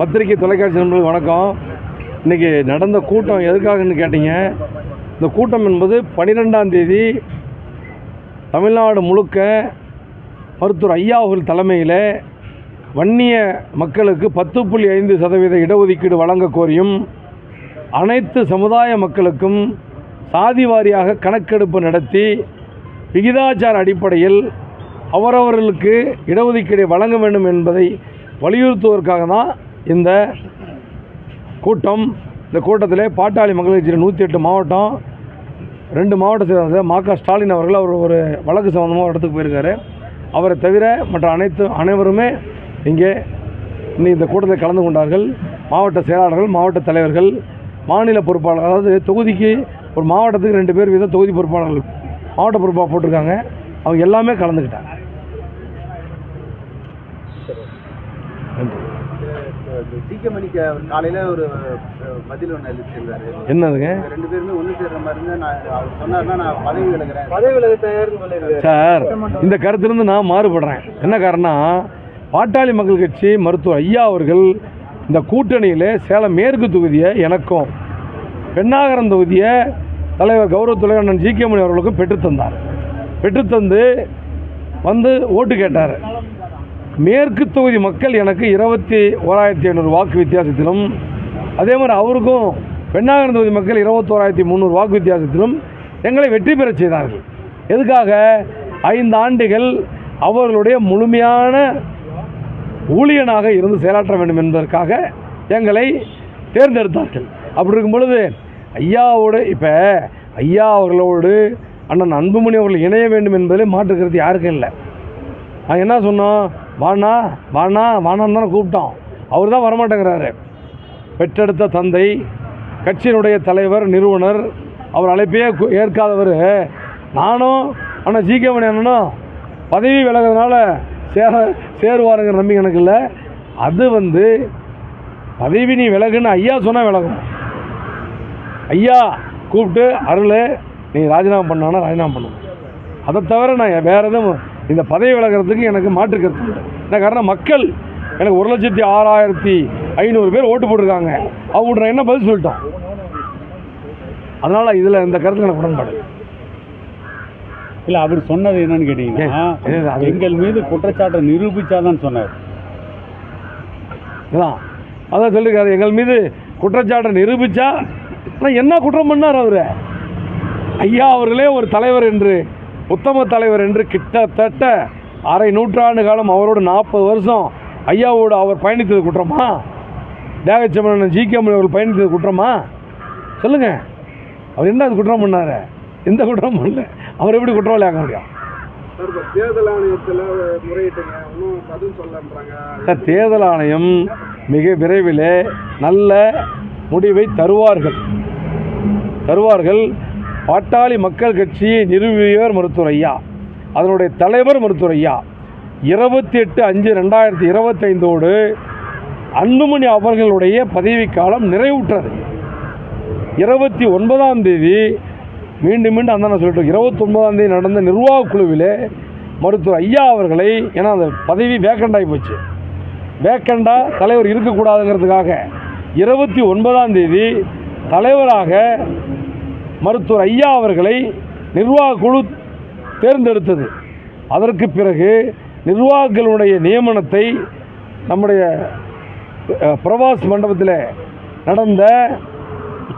பத்திரிகை தொலைக்காட்சி நண்பர்களுக்கு வணக்கம். இன்றைக்கி நடந்த கூட்டம் எதுக்காகன்னு கேட்டீங்க? இந்த கூட்டம் என்பது பன்னிரெண்டாம் தேதி தமிழ்நாடு முழுக்க மருத்துவர் ஐயா அவர்கள் தலைமையில் வன்னிய மக்களுக்கு பத்து புள்ளி ஐந்து சதவீத இடஒதுக்கீடு வழங்க கோரியும் அனைத்து சமுதாய மக்களுக்கும் சாதி வாரியாக கணக்கெடுப்பு நடத்தி விகிதாச்சார அடிப்படையில் அவரவர்களுக்கு இடஒதுக்கீடை வழங்க வேண்டும் என்பதை வலியுறுத்துவதற்காக தான் இந்த கூட்டம் இந்த கூட்டத்தில் பாட்டாளி மக்கள் கட்சியில் நூற்றி எட்டு மாவட்டம் ரெண்டு மாவட்ட சேர்ந்த மா க ஸ்டாலின் அவர்கள் அவர் ஒரு வழக்கு சம்மந்தமாக ஒரு இடத்துக்கு போயிருக்காரு. அவரை தவிர மற்ற அனைத்து அனைவருமே இங்கே இன்னைக்கு இந்த கூட்டத்தில் கலந்து கொண்டார்கள். மாவட்ட செயலாளர்கள் மாவட்ட தலைவர்கள் மாநில பொறுப்பாளர் அதாவது தொகுதிக்கு ஒரு மாவட்டத்துக்கு ரெண்டு பேர் வீதம் தொகுதி பொறுப்பாளர்கள் மாவட்ட பொறுப்பாக போட்டிருக்காங்க. அவங்க எல்லாமே கலந்துக்கிட்டாங்க நன்றி ஜிகே மணிக்கு அவர் காலையில ஒரு பதில் ஒன்று அளிச்சிருந்தாரு என்னதுங்க? ரெண்டு பேருமே ஒன்று சேர்ற மாதிரி இருந்தா நான் அவர் சொன்னார்னா நான் பதவி விலகிறேன். பதவி விலக தயார்னு சொல்லியிருக்காரு. சார் இந்த கருத்திலிருந்து நான் மாறுபடுறேன். என்ன காரணம் பாட்டாளி மக்கள் கட்சி மருத்துவர் ஐயா அவர்கள் இந்த கூட்டணியில் சேலம் மேற்கு தொகுதியை எனக்கும் பெண்ணாகரம் தொகுதியை தலைவர் கௌரவ தலைவர் அண்ணன் ஜி கே மணி அவர்களுக்கும் பெற்றுத்தந்தார் பெற்றுத்தந்து வந்து ஓட்டு கேட்டார். மேற்கு தொகுதி மக்கள் எனக்கு இருபத்தி ஓராயிரத்தி ஐநூறு வாக்கு வித்தியாசத்திலும் அதே மாதிரி அவருக்கும் பெண்ணாகரம் தொகுதி மக்கள் இருபத்தோராயிரத்தி முந்நூறு வாக்கு வித்தியாசத்திலும் எங்களை வெற்றி பெறச் செய்தார்கள். எதுக்காக? ஐந்து ஆண்டுகள் அவர்களுடைய முழுமையான ஊழியனாக இருந்து செயலாற்ற வேண்டும் என்பதற்காக எங்களை தேர்ந்தெடுத்தார்கள். அப்படி இருக்கும் பொழுது ஐயாவோடு இப்போ ஐயா அவர்களோடு அண்ணன் அன்புமணி அவர்கள் இணைய வேண்டும் என்பதிலே மாற்றுக்கிறது யாருக்கும் இல்லை. நாங்கள் என்ன சொன்னோம்? வாண்ணா வாண்ணா வாண்ணான்னு தானே கூப்பிட்டோம் அவர் தான் வரமாட்டேங்கிறாரு. பெற்றெடுத்த தந்தை கட்சியினுடைய தலைவர் நிறுவனர் அவர் அழைப்பையே ஏற்காதவர். நானும் ஆனால் ஜி கே மணி பதவி விலகிறதுனால சேர சேருவாருங்கிற நம்பிக்கை எனக்கு இல்லை. அது வந்து பதவி நீ விலகுன்னு ஐயா சொன்னால் விலகும். ஐயா கூப்பிட்டு அருள் நீ ராஜினாமா பண்ணானா ராஜினாமா பண்ணுவோம் அதை தவிர நான் வேறு எதுவும் இந்த பதவி விலகிறதுக்கு எனக்கு மாற்று கருத்து இல்லை என்ன காரணம்? மக்கள் எனக்கு ஒரு லட்சத்தி ஆறாயிரத்தி ஐநூறு பேர் ஓட்டு போட்டிருக்காங்க. அவங்க நான் என்ன பதில் சொல்லிட்டோம்? அதனால் இதில் இந்த கருத்து எனக்கு உடன்பாடு. இல்ல அவர் சொன்னது என்னன்னு கேட்டீங்கன்னா எங்கள் மீது குற்றச்சாட்டை நிரூபிச்சாதான் சொன்னார். இதான் அதான் சொல்லியிருக்காரு எங்கள் மீது குற்றச்சாட்டை நிரூபித்தா ஆனால் என்ன குற்றம் பண்ணார் அவர்? ஐயா அவர்களே ஒரு தலைவர் என்று உத்தம தலைவர் என்று கிட்டத்தட்ட அரை நூற்றாண்டு காலம் அவரோடு நாற்பது வருஷம் ஐயாவோடு அவர் பயணித்தது குற்றமா? தேகச்சமணன் ஜி கே அவர்கள் பயணித்தது குற்றமா? சொல்லுங்க. அவர் என்ன அது குற்றம் பண்ணார்? எந்த குற்றம் பண்ணல? அவர் எப்படி குற்றவாளி ஆக்க முடியும்? தேர்தல் ஆணையத்தில் முறையிட்டுங்க. இன்னும் பதில் சொல்லன்றாங்க சார் தேர்தல் ஆணையம் மிக விரைவில் நல்ல முடிவை தருவார்கள். தருவார்கள். பாட்டாளி மக்கள் கட்சியை நிறுவியவர் மருத்துவரையா அதனுடைய தலைவர் மருத்துவரையா இருபத்தி எட்டு அஞ்சு ரெண்டாயிரத்தி இருபத்தைந்தோடு அன்புமணி அவர்களுடைய பதவிக்காலம் நிறைவுற்றது. இருபத்தி ஒன்பதாம் தேதி மீண்டும் மீண்டும் அந்த சொல்லிட்டு இருபத்தொன்பதாம் தேதி நடந்த நிர்வாக குழுவில் மருத்துவர் ஐயா அவர்களை ஏன்னா அந்த பதவி வேக்கண்டாகி போச்சு. வேக்கண்டாக தலைவர் இருக்கக்கூடாதுங்கிறதுக்காக இருபத்தி ஒன்பதாம் தேதி தலைவராக மருத்துவர் ஐயா அவர்களை நிர்வாக குழு தேர்ந்தெடுத்தது. அதற்கு பிறகு நிர்வாகிகளுடைய நியமனத்தை நம்முடைய பிரவாஸ் மண்டபத்தில் நடந்த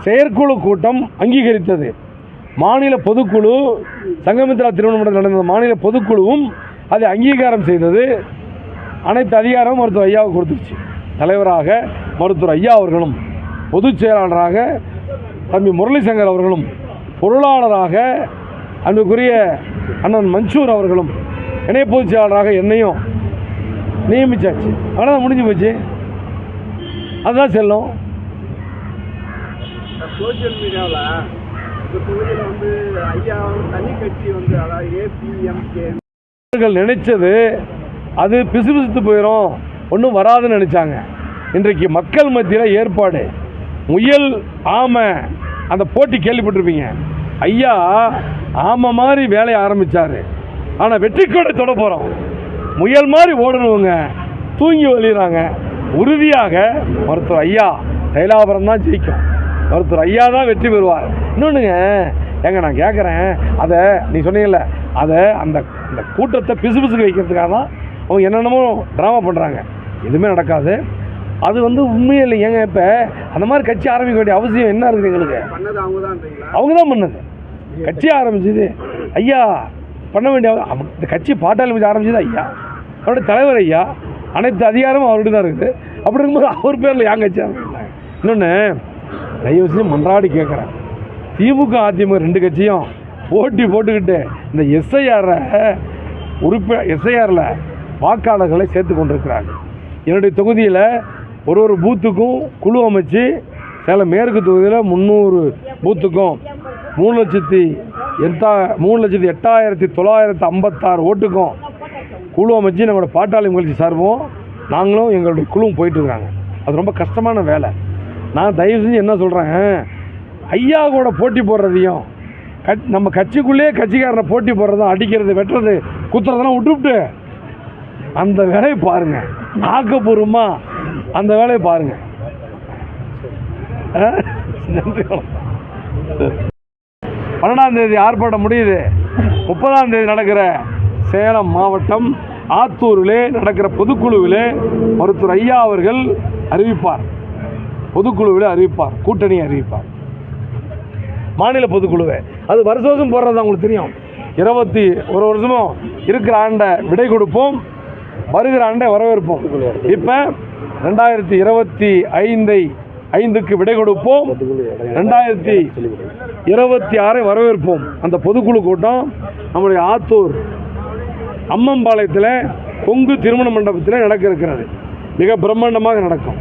செயற்குழு கூட்டம் அங்கீகரித்தது. மாநில பொதுக்குழு சங்கமித்ரா திருமணமண்டலத்தில் நடந்த மாநில பொதுக்குழுவும் அதை அங்கீகாரம் செய்தது. அனைத்து அதிகாரமும் மருத்துவர் ஐயாவுக்கு கொடுத்துருச்சு. தலைவராக மருத்துவர் ஐயா அவர்களும் பொதுச் செயலாளராக தம்பி முரளிசங்கர் அவர்களும் பொருளாளராக அன்புக்குரிய அண்ணன் மன்சூர் அவர்களும் இணை பொதுச் செயலாளராக என்னையும் நியமிச்சாச்சு. அவ்வளோதான் முடிஞ்சு போச்சு. அதுதான் செல்லும். சோசியல் மீடியாவில் இந்த தொகுதியில் வந்து ஐயா தனி கட்சி வந்து அதாவது ஏபிஎம்கே அவர்கள் நினைச்சது அது பிசுபிசுத்து போயிடும் ஒன்றும் வராதுன்னு நினச்சாங்க. இன்றைக்கு மக்கள் மத்தியில் ஏற்பாடு. முயல் ஆமை அந்த போட்டி கேள்விப்பட்டிருப்பீங்க. ஐயா ஆமாம் மாதிரி வேலையை ஆரம்பித்தார் ஆனால் வெற்றி கொடை தொட போகிறோம் முயல் மாதிரி ஓடணுங்க. தூங்கி வழிகிறாங்க உறுதியாக மருத்துவர் ஐயா தைலாபுரம் தான் ஜெயிக்கும். மருத்துவர் ஐயா தான் வெற்றி பெறுவார். இன்னொன்றுங்க ஏங்க நான் கேட்குறேன் அதை நீ சொன்னீங்கல்ல அதை அந்த அந்த கூட்டத்தை பிசுபிசுக்கு வைக்கிறதுக்காக தான் அவங்க என்னென்னமோ ட்ராமா பண்ணுறாங்க எதுவுமே நடக்காது. அது வந்து உண்மையே இல்லை ஏங்க இப்போ அந்த மாதிரி கட்சி ஆரம்பிக்க வேண்டிய அவசியம் என்ன இருக்குது எங்களுக்கு? அவங்க தான் பண்ணது. கட்சி ஆரம்பிச்சது. ஐயா பண்ண வேண்டிய இந்த கட்சி பாட்டாளி வச்சு ஆரம்பிச்சது ஐயா. அவருடைய தலைவர் ஐயா. அனைத்து அதிகாரமும் அவர்கிட்ட தான் இருக்குது. அப்படி இருக்கும்போது அவர் பேரில் என் கட்சி இன்னொன்று தயவு செஞ்சு மன்றாடி கேட்குறேன் திமுக அதிமுக ரெண்டு கட்சியும் போட்டி போட்டுக்கிட்டு இந்த எஸ்ஐஆரை உறுப்பி எஸ்ஐஆரில் வாக்காளர்களை சேர்த்து கொண்டிருக்கிறாங்க. என்னுடைய தொகுதியில் ஒரு ஒரு பூத்துக்கும் குழு அமைச்சு சேலம் மேற்கு தொகுதியில் முந்நூறு பூத்துக்கும் மூணு லட்சத்தி எட்டா மூணு லட்சத்தி எட்டாயிரத்தி தொள்ளாயிரத்தி ஐம்பத்தாறு ஓட்டுக்கும் குழு அமைச்சு நம்மளோட பாட்டாளி முயற்சி சார்பும் நாங்களும் எங்களுடைய குழுவும் போயிட்டுருக்காங்க அது ரொம்ப கஷ்டமான வேலை. நான் தயவு செஞ்சு என்ன சொல்கிறேன் ஐயா கூட போட்டி போடுறதையும் கட் நம்ம கட்சிக்குள்ளேயே கட்சிக்காரனை போட்டி போடுறதும் அடிக்கிறது வெட்டுறது குத்துறதெல்லாம் விட்டுவிட்டு அந்த வேலையை பாருங்கள் ஆக்கப்பூர்வமாக அந்த வேலையை பாருங்க. நன்றி பன்னெண்டாந்தேதி பன்னெண்டாம் தேதி ஆர்ப்பாட்டம் முடியுது. முப்பதாம் தேதி நடக்கிற சேலம் மாவட்டம் ஆத்தூரிலே நடக்கிற பொதுக்குழுவிலே மருத்துவர் ஐயா அவர்கள் அறிவிப்பார். பொதுக்குழுவிலே அறிவிப்பார். கூட்டணி அறிவிப்பார். மாநில பொதுக்குழுவை. அது வருஷ வருஷம் போடுறது உங்களுக்கு தெரியும். இருபத்தி ஒரு வருஷமும் இருக்கிற ஆண்டை விடை கொடுப்போம். வருகிற ஆண்டை வரவேற்போம். இப்போ ரெண்டாயிரத்தி இருபத்தி ஐந்தை ஐந்துக்கு விடை கொடுப்போம். ரெண்டாயிரத்தி இருபத்தி ஆறை வரவேற்போம். அந்த பொதுக்குழு கூட்டம் நம்முடைய ஆத்தூர் அம்மம்பாளையத்தில் கொங்கு திருமண மண்டபத்தில் நடக்க இருக்கிறது. மிக பிரம்மாண்டமாக நடக்கும்.